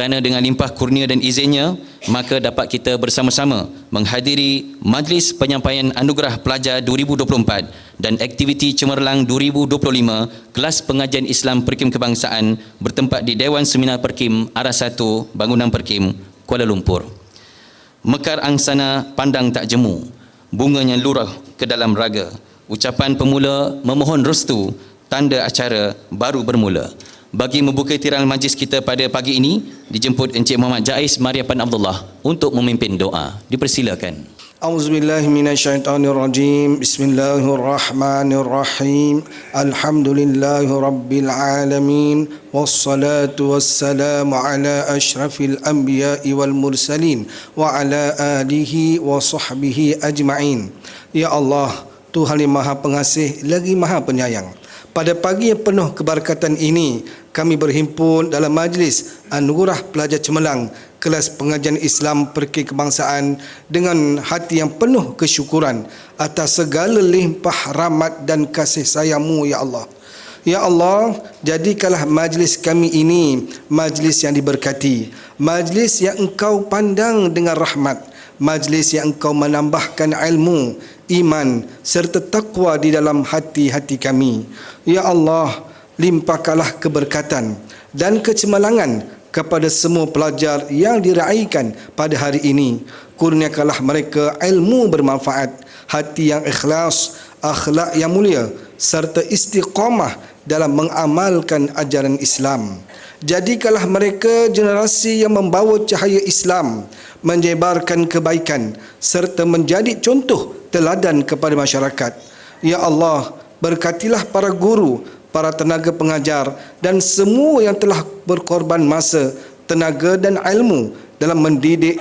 Kerana dengan limpah kurnia dan izinnya, maka dapat kita bersama-sama menghadiri Majlis Penyampaian Anugerah Pelajar 2024 dan aktiviti Cemerlang 2025 kelas pengajian Islam Perkim Kebangsaan bertempat di Dewan Seminar Perkim Arah 1 Bangunan Perkim Kuala Lumpur. Mekar angsana pandang tak jemu, bunganya lurah ke dalam raga. Ucapan pemula memohon restu, tanda acara baru bermula bagi membuka tirangan majlis kita pada pagi ini dijemput Encik Muhammad Jais Mariapan Abdullah untuk memimpin doa. Dipersilakan. Auzubillahi minasyaitonirrajim. Bismillahirrahmanirrahim. Alhamdulillahirabbil alamin wassalatu wassalamu ala asyrafil anbiya'i wal mursalin wa ala alihi wa sahbihi ajma'in. Ya Allah, Tuhan yang Maha Pengasih lagi Maha Penyayang pada pagi yang penuh keberkatan ini, kami berhimpun dalam majlis Anugerah Pelajar Cemerlang kelas pengajian Islam Perki Kebangsaan dengan hati yang penuh kesyukuran atas segala limpah rahmat dan kasih sayangmu ya Allah. Ya Allah, jadikanlah majlis kami ini majlis yang diberkati, majlis yang engkau pandang dengan rahmat, majlis yang engkau menambahkan ilmu, iman serta takwa di dalam hati-hati kami. Ya Allah, limpahkanlah keberkatan dan kecemerlangan kepada semua pelajar yang diraikan pada hari ini. Kurniakanlah mereka ilmu bermanfaat, hati yang ikhlas, akhlak yang mulia serta istiqamah dalam mengamalkan ajaran Islam. Jadikanlah mereka generasi yang membawa cahaya Islam, menyebarkan kebaikan serta menjadi contoh teladan kepada masyarakat. Ya Allah, berkatilah para guru, para tenaga pengajar dan semua yang telah berkorban masa, tenaga dan ilmu dalam mendidik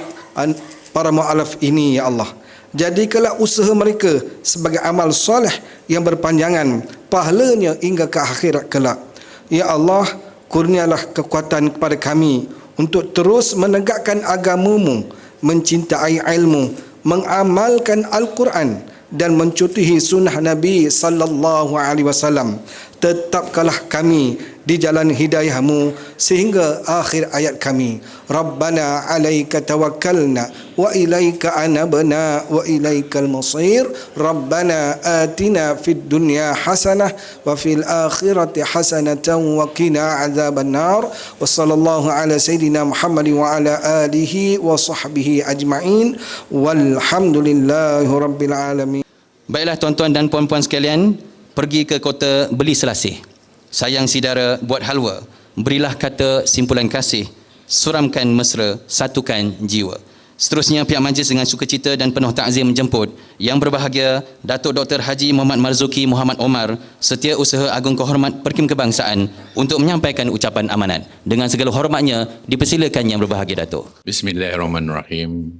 para mu'alaf ini, Ya Allah. Jadikanlah usaha mereka sebagai amal soleh yang berpanjangan pahalanya hingga ke akhirat kelak. Ya Allah, kurnialah kekuatan kepada kami untuk terus menegakkan agamamu, mencintai ilmu, mengamalkan Al-Quran dan mencutuhi sunnah Nabi sallallahu alaihi wasallam. Tetapkanlah kami di jalan hidayahmu sehingga akhir ayat kami. Rabbana alaika tawakkalna wa ilaika anabna wa ilaikal masir. Rabbana atina fid dunya hasanah wa fil akhirati hasanatan wa qina azaban nar wa sallallahu ala sayidina muhammad wa ala alihi wa sahbihi ajma'in. Walhamdulillahi rabbil alamin. Baiklah tuan-tuan dan puan-puan sekalian, pergi ke kota beli selasih. Sayang sidara buat halwa, berilah kata simpulan kasih, suramkan mesra, satukan jiwa. Seterusnya pihak majlis dengan sukacita dan penuh takzim menjemput yang berbahagia Datuk Dr Haji Muhammad Marzuki Muhammad Omar Setiausaha Agung Kehormat Perkim Kebangsaan untuk menyampaikan ucapan amanat. Dengan segala hormatnya dipersilakan yang berbahagia Datuk. Bismillahirrahmanirrahim.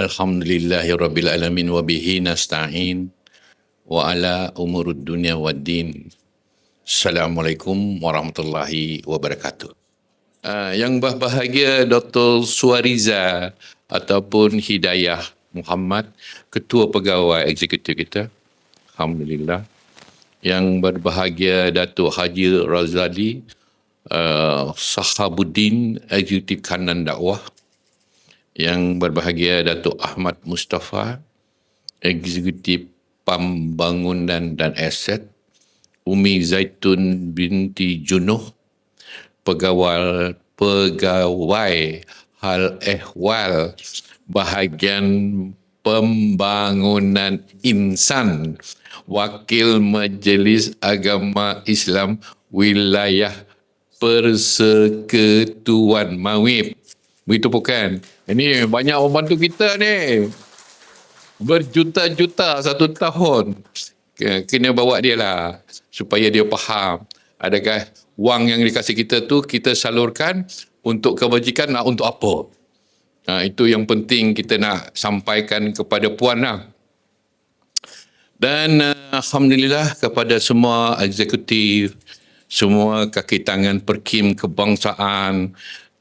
Alhamdulillahirrabbilalamin wa bihi nasta'in wa ala umurud dunia wa din. Assalamualaikum warahmatullahi wabarakatuh. Uh, yang berbahagia Dr. Suariza ataupun Hidayah Muhammad, Ketua Pegawai Eksekutif kita. Alhamdulillah. Yang berbahagia Datuk Haji Razali, uh, Sahabuddin, Eksekutif Kanan Dakwah. Yang berbahagia Datuk Ahmad Mustafa, Eksekutif Pembangunan dan Aset, Umi Zaitun binti Junuh, pegawai pegawai hal ehwal bahagian pembangunan insan wakil majlis agama Islam wilayah persekutuan Mawib. Begitu bukan? Ini banyak membantu kita ni berjuta-juta satu tahun kena bawa dia lah supaya dia faham. Adakah wang yang dikasih kita tu kita salurkan untuk kebajikan nak untuk apa? Ha, itu yang penting kita nak sampaikan kepada puan lah. Dan uh, Alhamdulillah kepada semua eksekutif semua kaki tangan perkim kebangsaan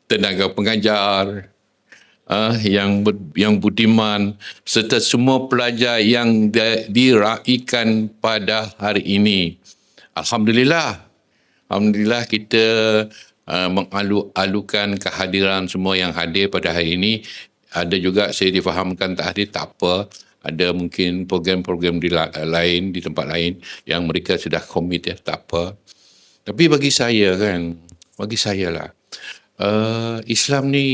tenaga pengajar uh, yang yang budiman serta semua pelajar yang diraikan pada hari ini. Alhamdulillah. Alhamdulillah kita uh, mengalu-alukan kehadiran semua yang hadir pada hari ini. Ada juga saya difahamkan tak hadir, tak apa. Ada mungkin program-program di la- lain, di tempat lain yang mereka sudah komit ya, tak apa. Tapi bagi saya kan, bagi saya lah, uh, Islam ni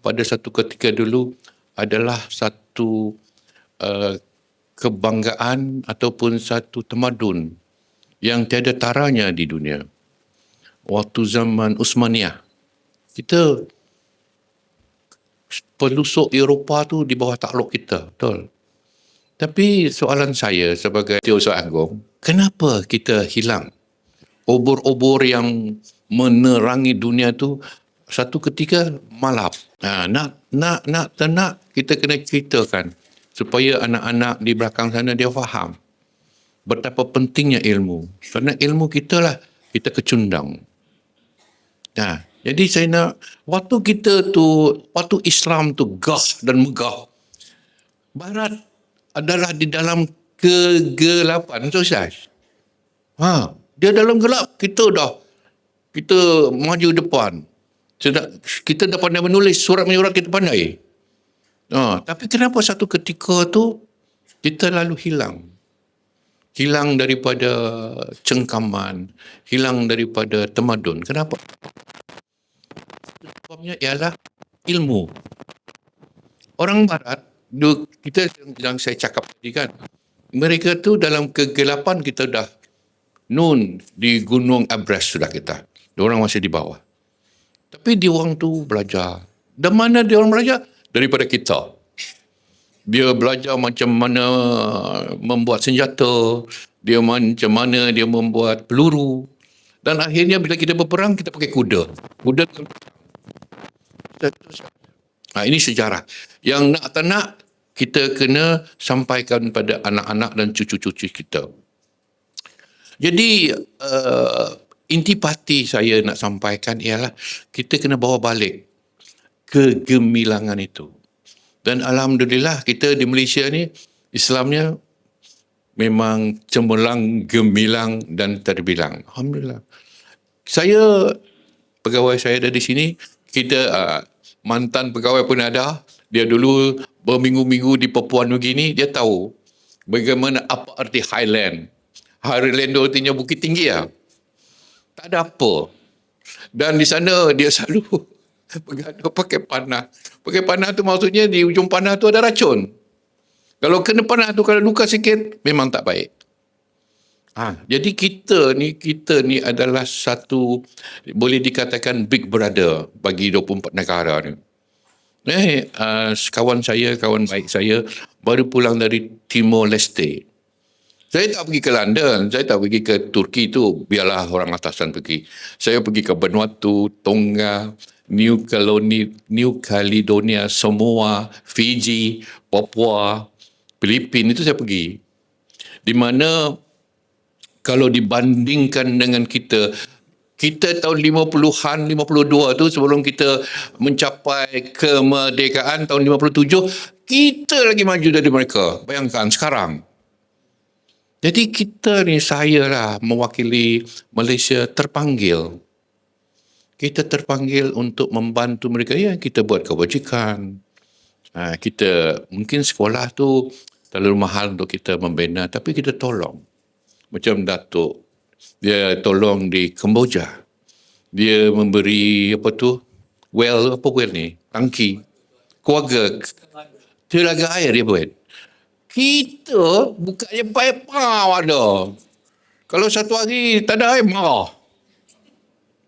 pada satu ketika dulu adalah satu uh, kebanggaan ataupun satu tamadun yang tiada taranya di dunia. Waktu zaman Uthmaniyah, kita pelusuk Eropah tu di bawah takluk kita, betul. Tapi soalan saya sebagai Tioso Agung, kenapa kita hilang obor-obor yang menerangi dunia tu satu ketika malap. Ha, nak nak nak tak nak kita kena ceritakan supaya anak-anak di belakang sana dia faham betapa pentingnya ilmu. Kerana ilmu kita lah kita kecundang. Nah, jadi saya nak waktu kita tu waktu Islam tu gah dan megah. Barat adalah di dalam kegelapan Ustaz. Ha, dia dalam gelap kita dah kita maju depan. Kita, kita dah pandai menulis surat menyurat kita pandai. Ha, tapi kenapa satu ketika tu kita lalu hilang? Hilang daripada cengkaman, hilang daripada temadun. Kenapa? Sebabnya ialah ilmu. Orang barat, kita yang saya cakap tadi kan, mereka tu dalam kegelapan kita dah nun di gunung Everest sudah kita. Diorang masih di bawah. Tapi dia orang tu belajar. Dan mana dia orang belajar? Daripada kita. Dia belajar macam mana membuat senjata. Dia macam mana dia membuat peluru. Dan akhirnya bila kita berperang, kita pakai kuda. Kuda tu Ha, ini sejarah. Yang nak tak nak, kita kena sampaikan pada anak-anak dan cucu-cucu kita. Jadi, uh, intipati saya nak sampaikan ialah kita kena bawa balik kegemilangan itu. Dan Alhamdulillah kita di Malaysia ni Islamnya memang cemerlang, gemilang dan terbilang. Alhamdulillah. Saya, pegawai saya ada di sini, kita uh, mantan pegawai pun ada. Dia dulu berminggu-minggu di Papua Nugini, dia tahu bagaimana apa arti Highland. Highland tu artinya bukit tinggi ya. Tak ada apa. Dan di sana dia selalu bergaduh pakai panah. Pakai panah tu maksudnya di ujung panah tu ada racun. Kalau kena panah tu kalau luka sikit memang tak baik. Ha, jadi kita ni kita ni adalah satu boleh dikatakan big brother bagi 24 negara ni. Eh, uh, kawan saya, kawan baik saya baru pulang dari Timor Leste. Saya tak pergi ke London, saya tak pergi ke Turki tu, biarlah orang atasan pergi. Saya pergi ke Vanuatu, Tonga, New Caledonia, New Caledonia, Samoa, Fiji, Papua, Filipina itu saya pergi. Di mana kalau dibandingkan dengan kita kita tahun 50-an 52 tu sebelum kita mencapai kemerdekaan tahun 57 kita lagi maju dari mereka bayangkan sekarang jadi kita ni saya lah mewakili Malaysia terpanggil. Kita terpanggil untuk membantu mereka. Ya kita buat kebajikan. Ha, kita mungkin sekolah tu terlalu mahal untuk kita membina tapi kita tolong. Macam Datuk dia tolong di Kemboja. Dia memberi apa tu well apa well ni? Tangki. Keluarga telaga air dia buat kita bukannya pipe ada kalau satu hari tak ada air marah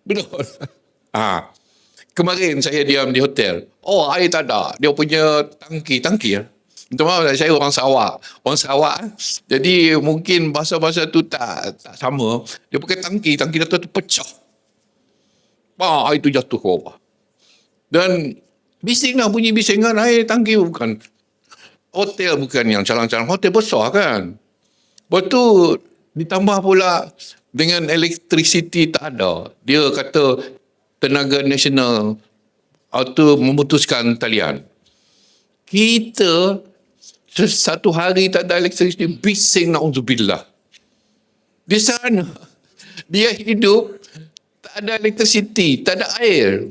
betul ha. kemarin saya diam di hotel oh air tak ada dia punya tangki tangki ya Minta maaf saya orang Sarawak. Orang Sarawak. Jadi mungkin bahasa-bahasa tu tak tak sama. Dia pakai tangki. Tangki Datuk tu pecah. Bah, air tu jatuh ke bawah. Dan bising lah bunyi bisingan air tangki bukan. Hotel bukan yang calang-calang. Hotel besar kan. Lepas tu ditambah pula dengan elektrisiti tak ada. Dia kata tenaga nasional atau memutuskan talian. Kita satu hari tak ada elektrisiti bising na'udzubillah. Di sana dia hidup tak ada electricity, tak ada air.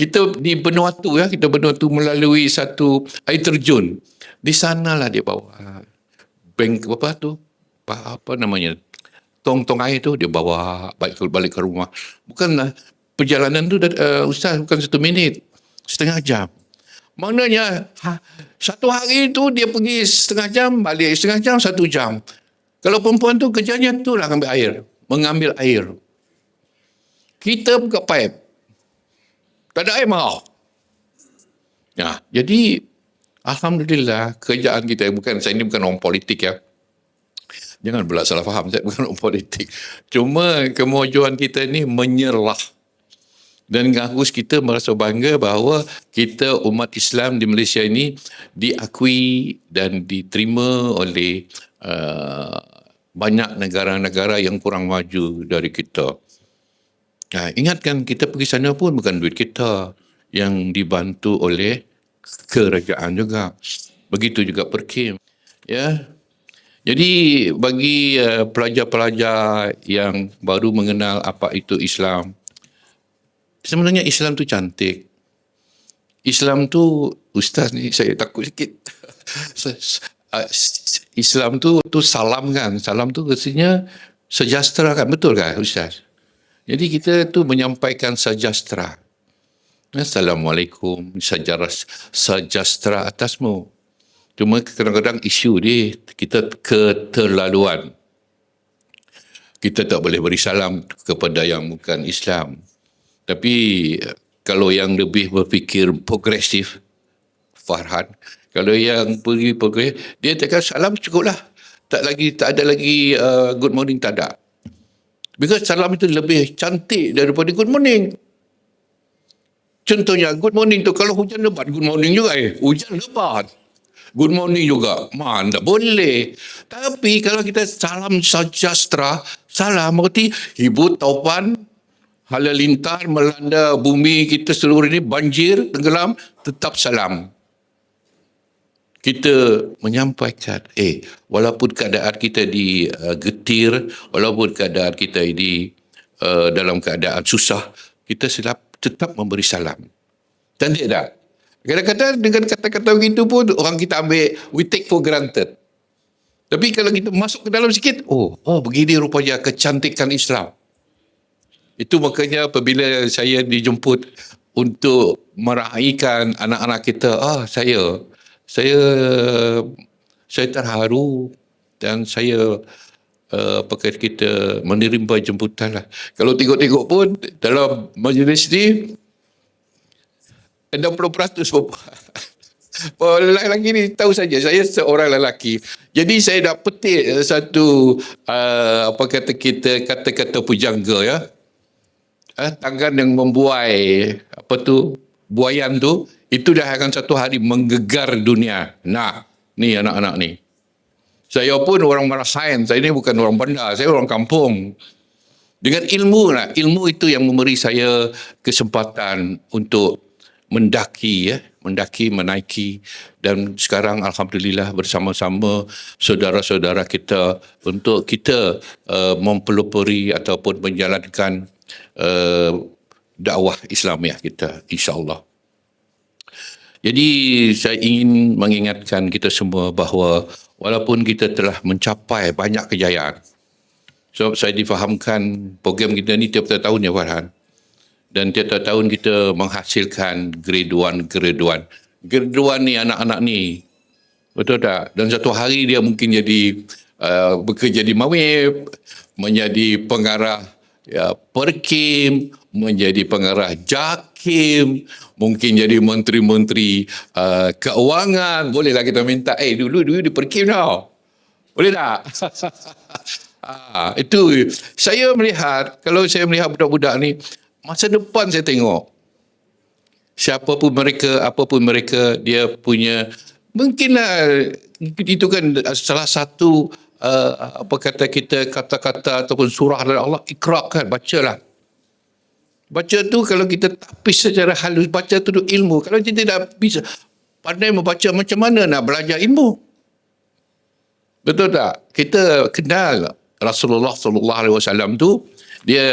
Kita di benua tu ya, kita benua tu melalui satu air terjun. Di sanalah dia bawa bank apa tu? Apa, apa namanya? Tong-tong air tu dia bawa balik ke, balik ke rumah. Bukanlah perjalanan tu uh, ustaz bukan satu minit, setengah jam. Maknanya ha, satu hari tu dia pergi setengah jam, balik setengah jam, satu jam. Kalau perempuan tu kerjanya tu lah ambil air. Mengambil air. Kita buka pipe. Tak ada air marah. Ya, jadi Alhamdulillah kerjaan kita bukan saya ini bukan orang politik ya. Jangan pula salah faham saya bukan orang politik. Cuma kemajuan kita ni menyerlah dan harus kita merasa bangga bahawa kita umat Islam di Malaysia ini diakui dan diterima oleh uh, banyak negara-negara yang kurang maju dari kita. Nah, ingatkan kita pergi sana pun bukan duit kita yang dibantu oleh kerajaan juga. Begitu juga perkim. Ya. Jadi bagi uh, pelajar-pelajar yang baru mengenal apa itu Islam, sebenarnya Islam tu cantik. Islam tu ustaz ni saya takut sikit. Islam tu tu salam kan. Salam tu rasanya sejahtera kan. Betul kan ustaz? Jadi kita tu menyampaikan sejahtera. Assalamualaikum. Sejarah sejahtera atasmu. Cuma kadang-kadang isu dia kita keterlaluan. Kita tak boleh beri salam kepada yang bukan Islam. Tapi kalau yang lebih berfikir progresif, Farhan, kalau yang pergi progresif, dia takkan salam cukuplah. Tak lagi tak ada lagi uh, good morning tak ada. Because salam itu lebih cantik daripada good morning. Contohnya good morning tu kalau hujan lebat good morning juga eh. Hujan lebat. Good morning juga. Mana boleh. Tapi kalau kita salam sejahtera, salam berarti ibu taupan halilintar melanda bumi kita seluruh ini banjir tenggelam tetap salam kita menyampaikan eh walaupun keadaan kita digetir uh, walaupun keadaan kita ini uh, dalam keadaan susah kita silap tetap memberi salam. Cantik tak? Kadang-kadang dengan kata-kata begitu pun orang kita ambil we take for granted. Tapi kalau kita masuk ke dalam sikit oh oh begini rupanya kecantikan Islam. Itu makanya apabila saya dijemput untuk meraihkan anak-anak kita, ah saya saya saya terharu dan saya uh, apa kita menerima jemputan lah. Kalau tengok-tengok pun dalam majlis ni 60% perempuan. lelaki ni tahu saja saya seorang lelaki. Jadi saya dah petik satu uh, apa kata kita kata-kata pujangga ya eh, tangan yang membuai apa tu buayan tu itu dah akan satu hari menggegar dunia. Nah, ni anak-anak ni. Saya pun orang merasain, saya ni bukan orang bandar, saya orang kampung. Dengan ilmu lah, ilmu itu yang memberi saya kesempatan untuk mendaki ya, mendaki, menaiki dan sekarang alhamdulillah bersama-sama saudara-saudara kita untuk kita uh, mempelopori ataupun menjalankan uh, dakwah Islamiah kita insyaallah. Jadi saya ingin mengingatkan kita semua bahawa walaupun kita telah mencapai banyak kejayaan sebab saya difahamkan program kita ni tiap-tiap tahun ya Farhan. Dan tiap-tiap tahun kita menghasilkan grade 1 grade 1 grade 1 ni anak-anak ni betul tak? Dan satu hari dia mungkin jadi uh, bekerja di Mawib menjadi pengarah ya, perkim, menjadi pengarah jakim, mungkin jadi menteri-menteri uh, keuangan. Bolehlah kita minta, eh dulu dulu di perkim tau. Boleh tak? ah, itu saya melihat, kalau saya melihat budak-budak ni, masa depan saya tengok, siapa pun mereka, apa pun mereka, dia punya, mungkinlah itu kan salah satu uh, apa kata kita kata-kata ataupun surah dari Allah ikra kan bacalah. Baca tu kalau kita tapis secara halus baca tu ilmu. Kalau kita tidak bisa pandai membaca macam mana nak belajar ilmu? Betul tak? Kita kenal Rasulullah sallallahu alaihi wasallam tu dia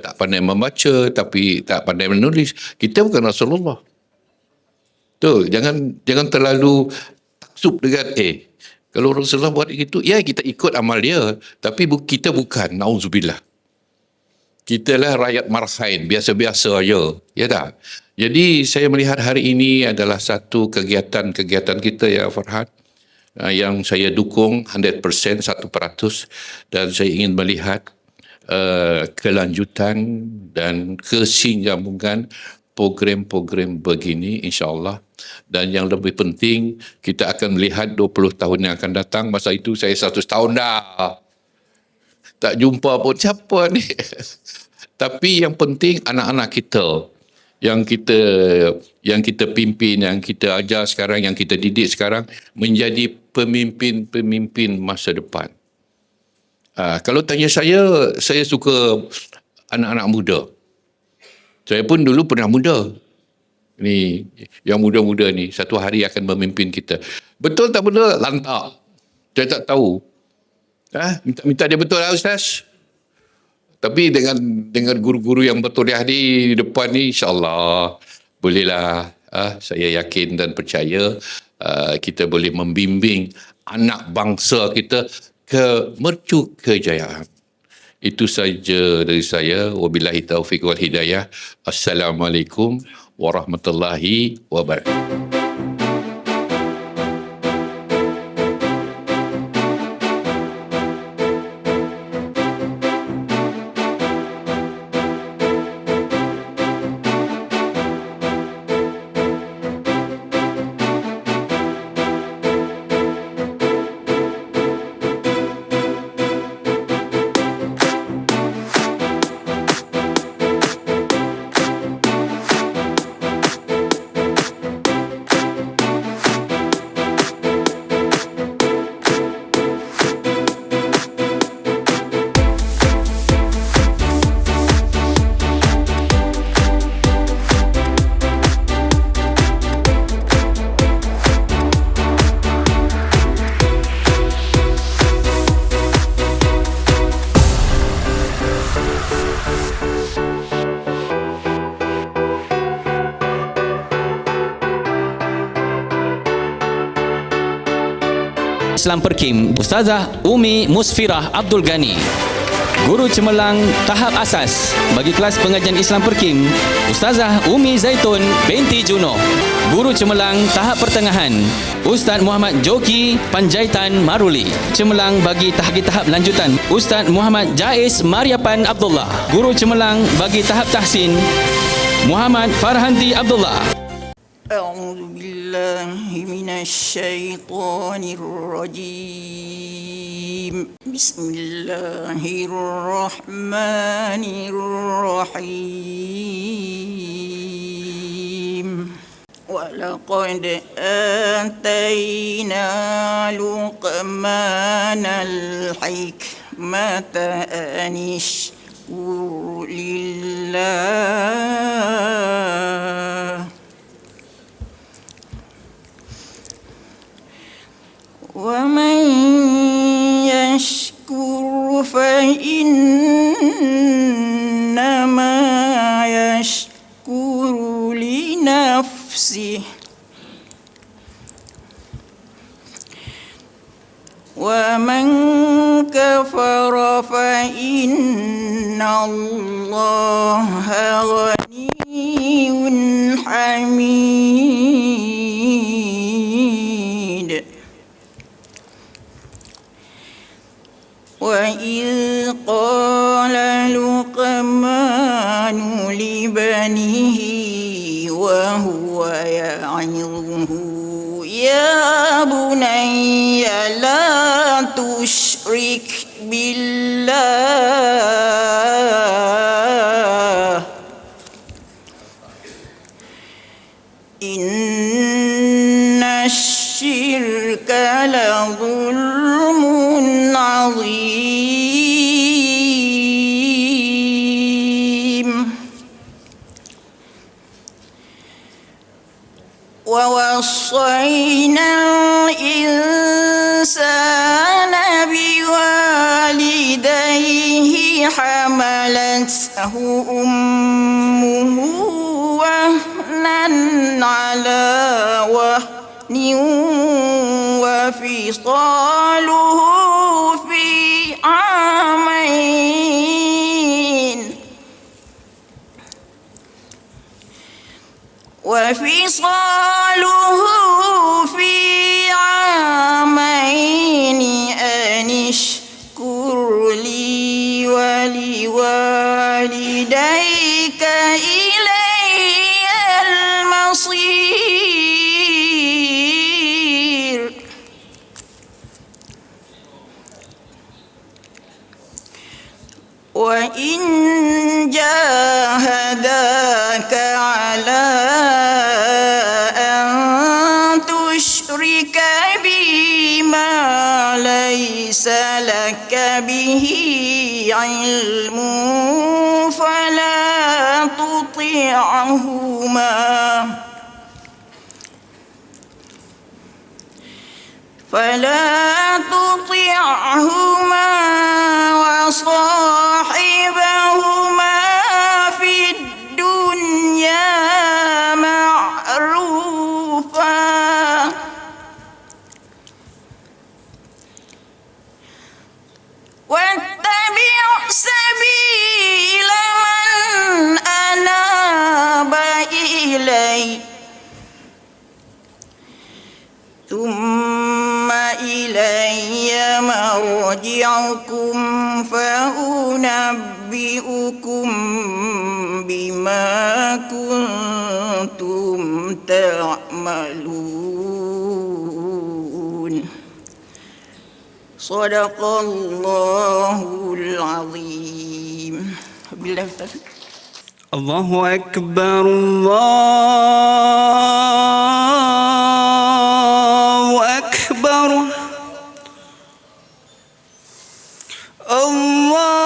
tak pandai membaca tapi tak pandai menulis. Kita bukan Rasulullah. Tu jangan jangan terlalu taksub dengan eh kalau Rasulullah buat itu ya kita ikut amal dia. Tapi bu- kita bukan nauzubillah kita lah rakyat marhain biasa-biasa aja ya tak? Jadi saya melihat hari ini adalah satu kegiatan-kegiatan kita ya Farhad uh, yang saya dukung 100% 100% dan saya ingin melihat uh, kelanjutan dan kesinambungan program-program begini insyaAllah dan yang lebih penting kita akan melihat 20 tahun yang akan datang. Masa itu saya 100 tahun dah. Tak jumpa pun siapa ni. Tapi yang penting anak-anak kita. Yang kita yang kita pimpin yang kita ajar sekarang yang kita didik sekarang menjadi pemimpin-pemimpin masa depan. Uh, kalau tanya saya saya suka anak-anak muda. Saya pun dulu pernah muda ni yang muda-muda ni satu hari akan memimpin kita betul tak betul lantak saya tak tahu Ha? Minta, minta dia betul lah Ustaz. Tapi dengan dengan guru-guru yang betul dia di depan ni insyaAllah bolehlah ha? saya yakin dan percaya uh, kita boleh membimbing anak bangsa kita ke mercu kejayaan. Itu saja dari saya. Wabillahi taufiq wal hidayah. Assalamualaikum warahmatullahi wabarakatuh. Islam Perkim Ustazah Umi Musfirah Abdul Ghani. Guru Cemerlang Tahap Asas bagi kelas pengajian Islam Perkim Ustazah Umi Zaitun binti Juno. Guru Cemerlang Tahap Pertengahan Ustaz Muhammad Joki Panjaitan Maruli. Cemerlang bagi tahap tahap lanjutan Ustaz Muhammad Jais Mariapan Abdullah. Guru Cemerlang bagi tahap tahsin Muhammad Farhanti Abdullah أعوذ بالله من الشيطان الرجيم. بسم الله الرحمن الرحيم. ولقد آتينا لقمان الحكمة أن اشكر لله. ومن يشكر فإنما يشكر لنفسه. ومن كفر فإن الله ووصينا الإنسان بوالديه حملته أمه وهنا على وهن وفصاله في عامين. وفصاله ولوالدي علم فلا تطعهما فلا تطعهما وصاحبهما تعملون صدق الله العظيم. الله أكبر الله أكبر الله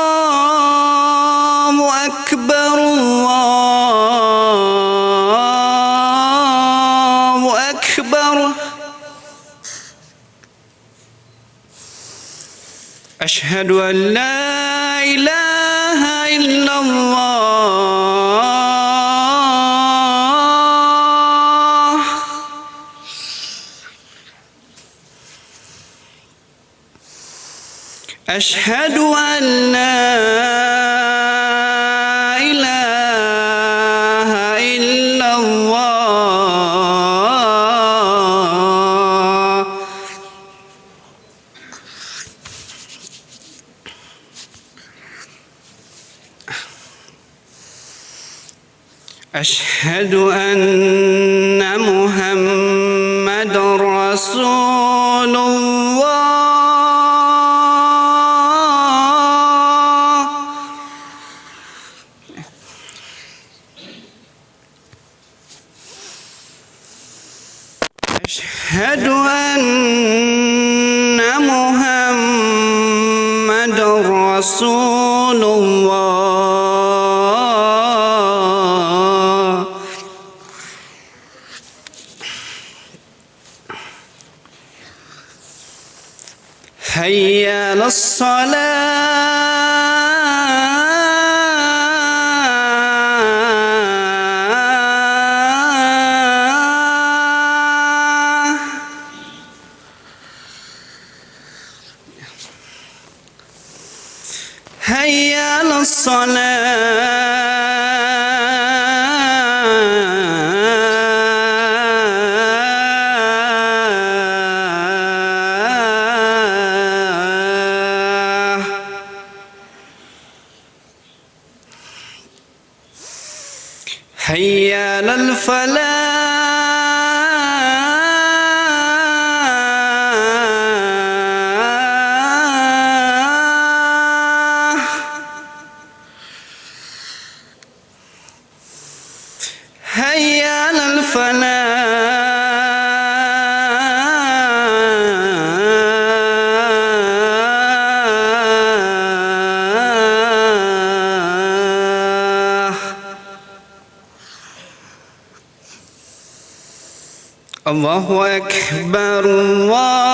أشهد أن محمد هيا للفلاح الله أكبر الله